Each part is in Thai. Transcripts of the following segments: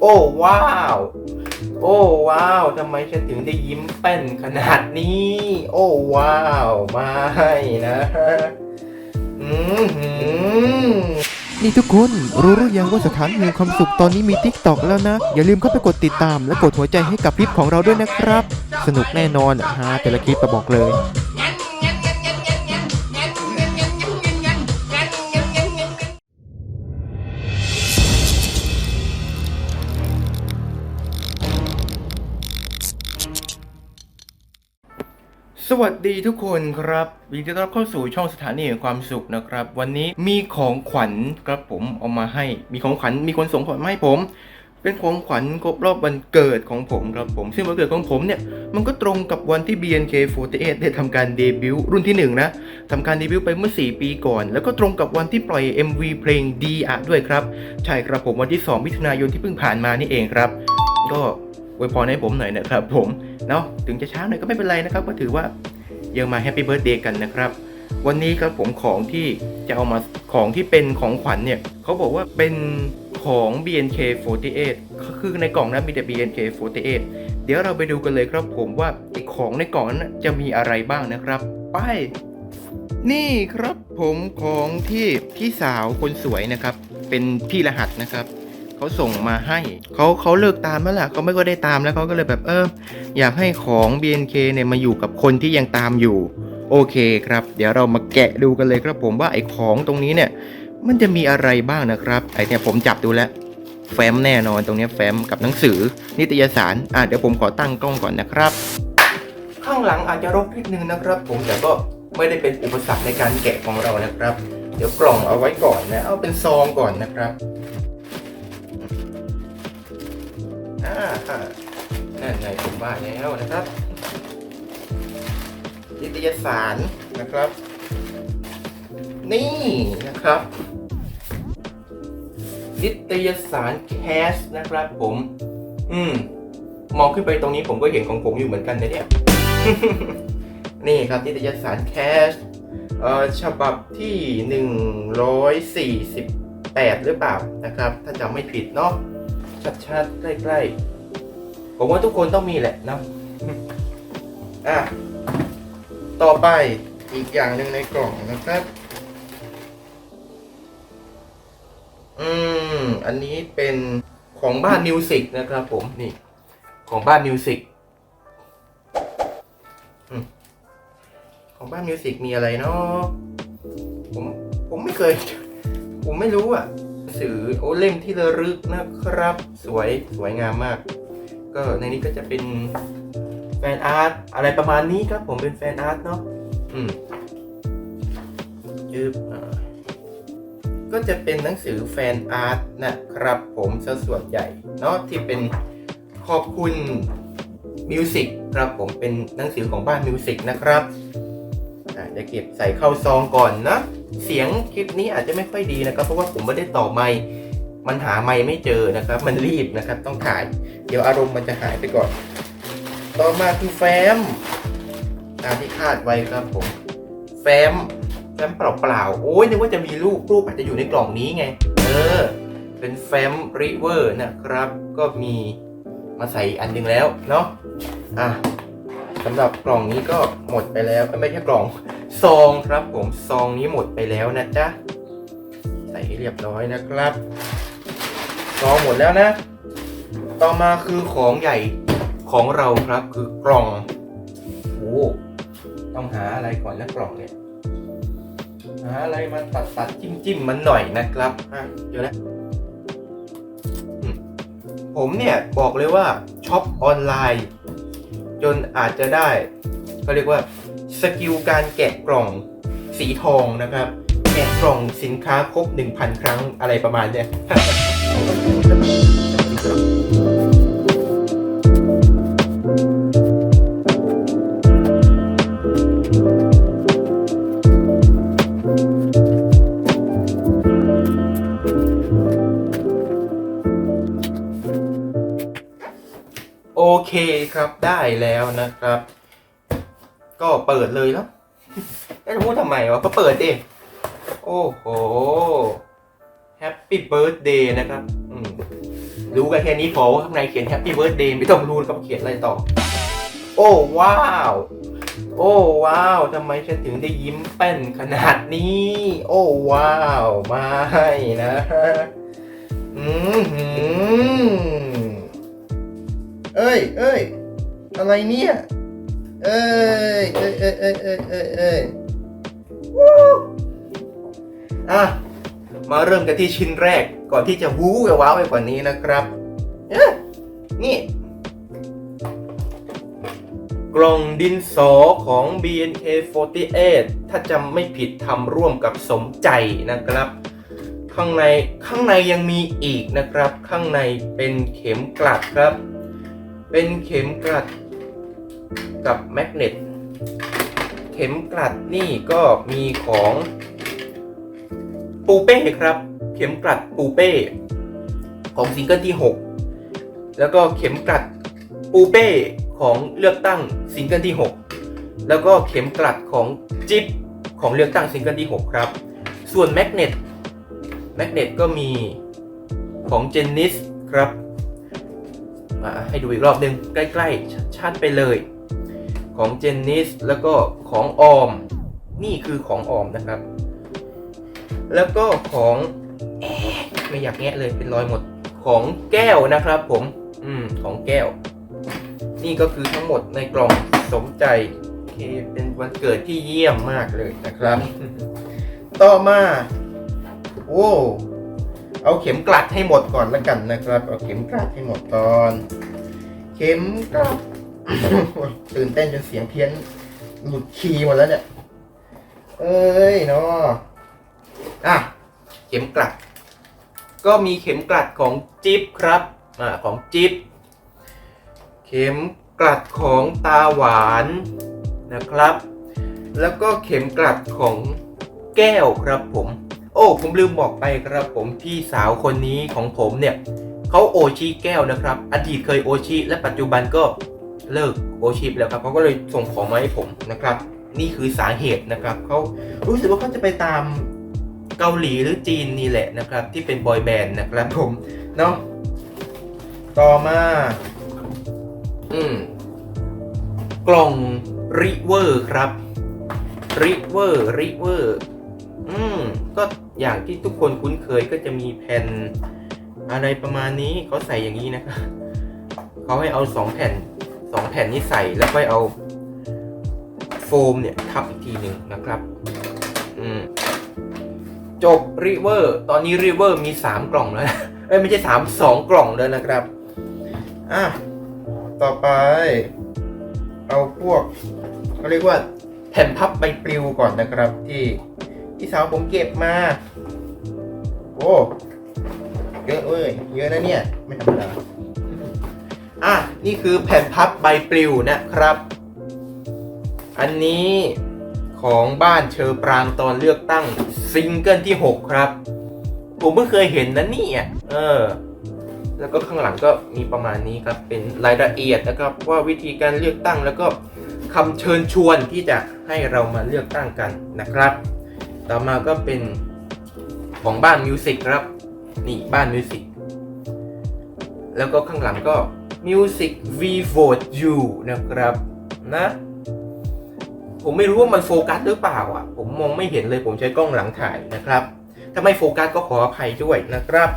โอ้ว้าว โอ้ว้าวทำไมฉันถึงได้ยิ้มเป้นขนาดนี้ โอ้ว้าวไม่นะอืมหือนี่ทุกคนรู้หรือยังว่าสถานแห่งความสุขตอนนี้มี t ิ k t o k แล้วนะ อย่าลืมเข้าไปกดติดตามและกดหัวใจให้กับคลิปของเราด้วยนะครับ สนุกแน่นอนฮาแต่ละคลิปมาบอกเลย สวัสดีทุกคนครับยินดีต้อนรับเข้าสู่ช่องสถานีแห่งความสุขนะครับ วันนี้มีของขวัญครับผมเอามาให้ มีของขวัญมีคนส่งของมาให้ผม เป็นของขวัญครบรอบวันเกิดของผมครับผม ซึ่งวันเกิดของผมเนี่ยมันก็ตรงกับวันที่ BNK48 ได้ทำการเดบิวต์รุ่นที่หนึ่งนะทำการเดบิวต์ไปเมื่อ 4 ปีก่อน แล้วก็ตรงกับวันที่ปล่อย MV เพลงดีอะด้วยครับ ใช่ครับผมวันที่ 2 มิถุนายนที่เพิ่งผ่านมานี่เองครับ ก็ อวยพรให้ผมหน่อยนะครับผมเนาะถึงจะช้าหน่อยก็ไม่เป็นไรนะครับ ก็ถือว่ายังมาแฮปปี้เบิร์ดเดย์กันนะครับวันนี้ครับผมของที่จะเอามาของที่เป็นของขวัญเนี่ยเขาบอกว่าเป็นของ BNK48 คือในกล่องนั้นมีแต่ BNK48 เดี๋ยวเราไปดูกันเลยครับผมว่าไอของในกล่องนั้นจะมีอะไรบ้างนะครับไปนี่ครับผมของที่พี่สาวคนสวยนะครับ เป็นพี่รหัสนะครับ เขาส่งมาให้เขาเขาเลิกตามแล้วล่ะเขาไม่ก็ได้ตามแล้วเขาก็เลยแบบเอออยากให้ของ BNK เนี่ยมาอยู่กับคนที่ยังตามอยู่ โอเคครับ เดี๋ยวเรามาแกะดูกันเลยครับผมว่าไอ้ของตรงนี้เนี่ย มันจะมีอะไรบ้างนะครับไอ้เนี่ยผมจับดูแล้วแฟ้มแน่นอนตรงนี้แฟ้มกับหนังสือ นิตยสารอะเดี๋ยวผมขอตั้งกล้องก่อนนะครับ ข้างหลังอาจจะรกนิดนึงนะครับ ผมแต่ก็ไม่ได้เป็นอุปสรรคในการแกะของเรานะครับ เดี๋ยวกล่องเอาไว้ก่อนนะ เอาเป็นซองก่อนนะครับ อ่าค่ะนั่นไงผมว่าแล้วนะครับ นิตยสารนะครับ นี่นะครับ นิตยสารแคสนะครับผม อืม มองขึ้นไปตรงนี้ผมก็เห็นของผมอยู่เหมือนกันนะเนี่ย นี่ครับนิตยสารแคสเอ่อฉบับที่ 148 หรือเปล่านะครับ ถ้าจำไม่ผิดเนาะ ชัดๆ ใกล้ๆ ผมว่าทุกคนต้องมีแหละเนาะอะ ต่อไปอีกอย่างหนึ่งในกล่องนะครับ อืม อันนี้เป็นของบ้านมิวสิกนะครับผม นี่ ของบ้านมิวสิกอืมของบ้านมิวสิกมีอะไรเนาะผม ผมไม่เคย ผมไม่รู้อะหนัง สือโอเล่มที่ระลึกนะครับ สวยสวยงามมาก ก็ในนี้ก็จะเป็นแฟนอาร์ตอะไรประมาณนี้ครับ ผมเป็นแฟนอาร์ตเนาะอืมยืบก็จะเป็นหนังสือแฟนอาร์ตนะครับ ผมซะส่วนใหญ่เนาะที่เป็นขอบคุณมิวสิกครับผมเป็นหนังสือของบ้านมิวสิกนะครับจะเก็บใส่เข้าซองก่อนนะ เสียงคลิปนี้อาจจะไม่ค่อยดีนะครับ เพราะว่าผมไม่ได้ต่อไมค์มันหาไมค์ไม่เจอนะครับ มันรีบนะครับ ต้องถ่าย เดี๋ยวอารมณ์มันจะหายไปก่อน ต่อมาคือแฟ้มตามที่คาดไว้ครับผม แฟ้มแฟ้มเปล่าๆโอ้ยนึกว่าจะมีรูปรูปอาจจะอยู่ในกล่องนี้ไง เออ เป็นแฟ้มริเวอร์นะครับ ก็มีมาใส่อันหนึงแล้วเนาะอะ สำหรับกล่องนี้ก็หมดไปแล้วไม่ใช่กล่องซองครับผมซองนี้หมดไปแล้วนะจ๊ะใส่ให้เรียบร้อยนะครับซองหมดแล้วนะ ต่อมาคือของใหญ่ของเราครับคือกล่องโอ้ต้องหาอะไรก่อนนะกล่องเนี่ยหาอะไรมาตัดตัดจิ้มจิ้มมันหน่อยนะครับอะเดี๋ยวนะผมเนี่ยบอกเลยว่าช็อปออนไลน์ จนอาจจะได้เขาเรียกว่าสกิลการแกะกล่องสีทองนะครับ แกะกล่องสินค้าครบ 1,000 ครั้งอะไรประมาณเนี้ย ครับได้แล้วนะครับ ก็เปิดเลยแล้วแล้วจะพูดทำไมวะก็เปิดดิโอ้โหแฮปปี้เบิร์ a เดย์นะครับรู้กันแค่นี้พอว่าข้างในเขียน Happy Birthday ไม่ต้องรู้กับเขียนอะไรต่อ โอ้ว้าว โอ้ว้าวทำไมฉันถึงได้ยิ้มแป้นขนาดนี้ โอ้ว้าวไม่นะอืมเอ้ยเอ้ย อะไรเนี่ย เอ้ยเอ้ยเอ้ยเอ้ยเอ้ยเอ้ยเอ้ยวู้อะ มาเริ่มกันที่ชิ้นแรกก่อนที่จะวู้กับว้าวไปกว่านี้นะครับเอ๊ะนี่ กล่องดินสอของ BNK48 ถ้าจำไม่ผิดทำร่วมกับสมใจนะครับ ข้างในข้างในยังมีอีกนะครับ ข้างในเป็นเข็มกลัดครับ เป็นเข็มกลัดกับแมกเนตเข็มกลัดนี่ก็มีของปูเป้ครับ เข็มกลัดปูเป้ ของซิงเกิลที่ 6 แล้วก็เข็มกลัดปูเป้ของเลือกตั้งซิงเกิลที่ 6 แล้วก็เข็มกลัดของจิ๊บของเลือกตั้งซิงเกิลที่ 6 ครับ ส่วนแมกเนตแมกเนตก็มีของเจนนิสครับ อ่าให้ดูอีกรอบหนึ่งใกล้ๆชัดๆไปเลย ของเจนนิสแล้วก็ของออม นี่คือของออมนะครับ แล้วก็ของเอ๊ะไม่อยากแงะเลยเป็นรอยหมดของแก้วนะครับผม อืม ของแก้ว นี่ก็คือทั้งหมดในกล่องสมใจโอเคเป็นวันเกิดที่เยี่ยมมากเลยนะครับ ต่อมาโอ้ เอาเข็มกลัดให้หมดก่อนแล้วกันนะครับ เอาเข็มกลัดให้หมดก่อน เข็มกลัดตื่นเต้นจนเสียงเพี้ยนหลุดคีย์หมดแล้วเนี่ย เอ้ยเนาะอะ เข็มกลัด ก็มีเข็มกลัดของจิ๊บครับ อ่า ของจิ๊บ เข็มกลัดของตาหวานนะครับ แล้วก็เข็มกลัดของแก้วครับผม อ้ผมลืมบอกไปครับผมพี่สาวคนนี้ของผมเนี่ยเขาโอชิแก้วนะครับ อดีตเคยโอชิและปัจจุบันก็เลิกโอชิไปแล้วครับเขาก็เลยส่งของมาให้ผมนะครับ นี่คือสาเหตุนะครับเขารู้สึกว่าเขาจะไปตามเกาหลีหรือจีนนี่แหละนะครับ ที่เป็นบอยแบนด์นะครับผมเนาะต่อมา อืมกล่องริเวอร์ครับริเวอร์ริเวอร์อืมก็ อย่างที่ทุกคนคุ้นเคยก็จะมีแผ่นอะไรประมาณนี้เขาใส่อย่างนี้นะครับเขาให้เอาสองแผ่นสองแผ่นนี้ใส่แล้วค่อยเอาโฟมเนี่ยทับอีกทีหนึ่งนะครับอืมจบริเวอร์ตอนนี้ริเวอร์มีสามกล่องแล้วนะเอ้ยไม่ใช่สามสองกล่องแล้วนะครับอะต่อไป เอาพวกเขาเรียกว่าแผ่นพับใบปลิวก่อนนะครับที่ ที่สาวผมเก็บมา โอ้ เยอะเว้ย เยอะนะเนี่ย ไม่ธรรมดา อะ นี่คือแผ่นพับใบปลิวนะครับ อันนี้ของบ้านเชอปรางตอนเลือกตั้งซิงเกิลที่ 6 ครับ ผมเพิ่งเคยเห็นนะเนี่ยเออ แล้วก็ข้างหลังก็มีประมาณนี้ครับ เป็นรายละเอียดนะครับว่าวิธีการเลือกตั้งแล้วก็คำเชิญชวนที่จะให้เรามาเลือกตั้งกันนะครับ ต่อมาก็เป็นของบ้านมิวสิกครับ นี่บ้านมิวสิกแล้วก็ข้างหลังก็ Music We Vote You นะครับนะ ผมไม่รู้ว่ามันโฟกัสหรือเปล่าอะ ผมมองไม่เห็นเลยผมใช้กล้องหลังถ่ายนะครับ ถ้าไม่โฟกัสก็ขออภัยด้วยนะครับ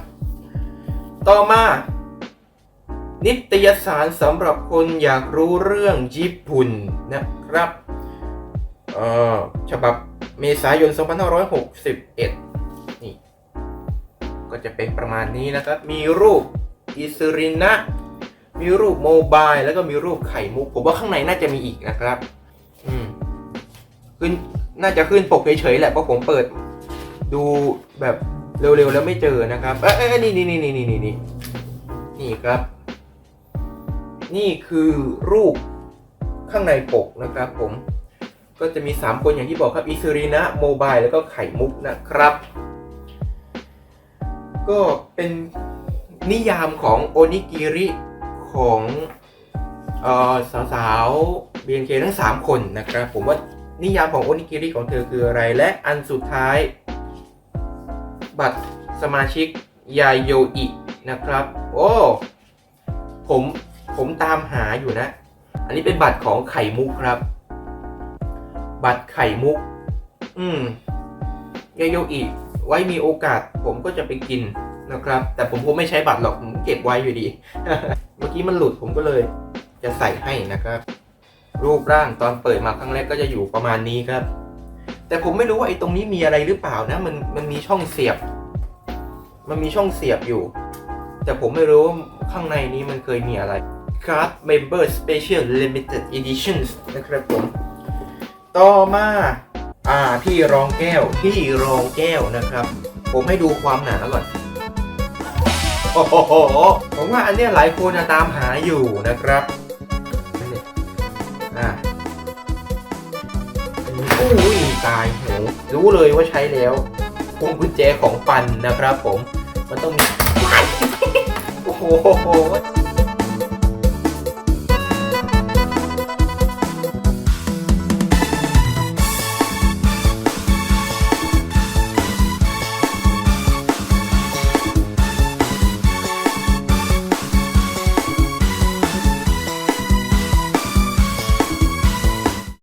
ต่อมา นิตยสารสำหรับคนอยากรู้เรื่องญี่ปุ่นนะครับ เอ่อฉบับ เมษายน 2561 นี่ ก็จะเป็นประมาณนี้นะครับ มีรูปอิสรินะ มีรูปโมบาย แล้วก็มีรูปไข่มุก ผมว่าข้างในน่าจะมีอีกนะครับ อืมขึ้นน่าจะขึ้นปกเฉยๆแหละ เพราะผมเปิด ดูแบบเร็วๆแล้วไม่เจอนะครับ เอ้ยนี่นี่นี่นี่นี่นี่นี่นี่ครับ นี่คือรูปข้างในปกนะครับผม ก็จะมี 3 คนอย่างที่บอกครับอิซูรินะโมบายแล้วก็ไข่มุกนะครับ ก็เป็นนิยามของโอนิกิริของออสาวๆ BNK ทั้ง 3 คนนะครับ ผมว่านิยามของโอนิกิริของเธอคืออะไร และอันสุดท้าย บัตรสมาชิกยายโยอินะครับ โอ้ผมผมตามหาอยู่นะ อันนี้เป็นบัตรของไข่มุกครับ บัตรไข่มุก อืมยโยอิไว้มีโอกาสผมก็จะไปกินนะครับ แต่ผมคงไม่ใช้บัตรหรอกผมเก็บไว้อยู่ดี เมื่อกี้มันหลุดผมก็เลย จะใส่ให้นะครับ รูปร่างตอนเปิดมาครั้งแรกก็จะอยู่ประมาณนี้ครับ แต่ผมไม่รู้ว่าไอ้ตรงนี้มีอะไรหรือเปล่านะ มันมันมีช่องเสียบ มันมีช่องเสียบอยู่ แต่ผมไม่รู้ว่าข้างในนี้มันเคยมีอะไร Card Member Special Limited Editions นะครับผม ต่อมาอ่าพี่รองแก้วพี่รองแก้วนะครับ ผมให้ดูความหนาก่อนโอ้โหผมว่าอันเนี้ยหลายคนน่ะตามหาอยู่นะครับอ่าอันนี้อุ้ยตายโหรู้เลยว่าใช้แล้วพวงกุญแจของปันนะครับผม มันต้องมีโอ้โห